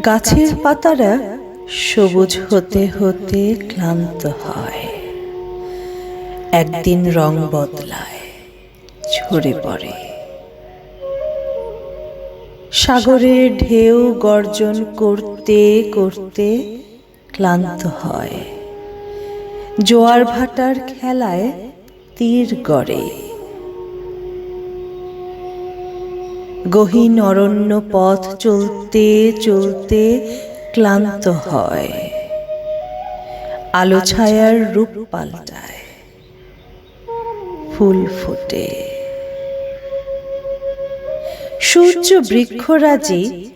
গাছের পাতারা সবুজ হতে হতে ক্লান্ত হয়। একদিন রং বদলায়, ঝরে পড়ে। সাগরের ঢেউ গর্জন করতে করতে ক্লান্ত হয়। জোয়ার ভাটার খেলায় তীর গড়ে। গহীন অরণ্য পথ চলতে চলতে ক্লান্ত হয়। আলো ছায়ার রূপ পাল্টায়। ফুল ফোটে। সূর্য বৃক্ষরাজি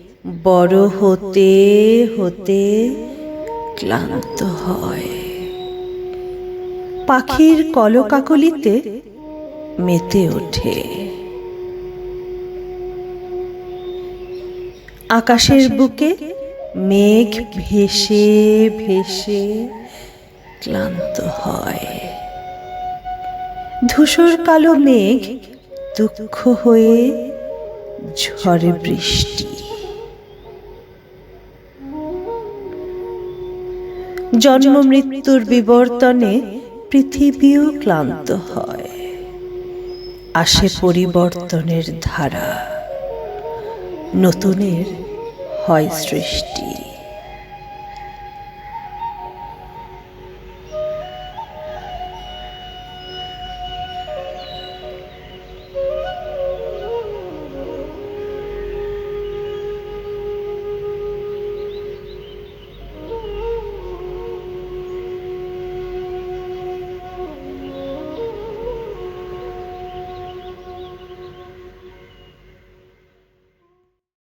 বড় হতে হতে ক্লান্ত হয়। পাখির কলকাকলিতে মেতে ওঠে। আকাশের বুকে মেঘ ভেসে ভেসে ক্লান্ত হয়। ধূসর কালো মেঘ দুঃখ হয়ে ঝড়ে বৃষ্টি। জন্ম মৃত্যুর বিবর্তনে পৃথিবীও ক্লান্ত হয়। আসে পরিবর্তনের ধারা। নতুনের হয় সৃষ্টি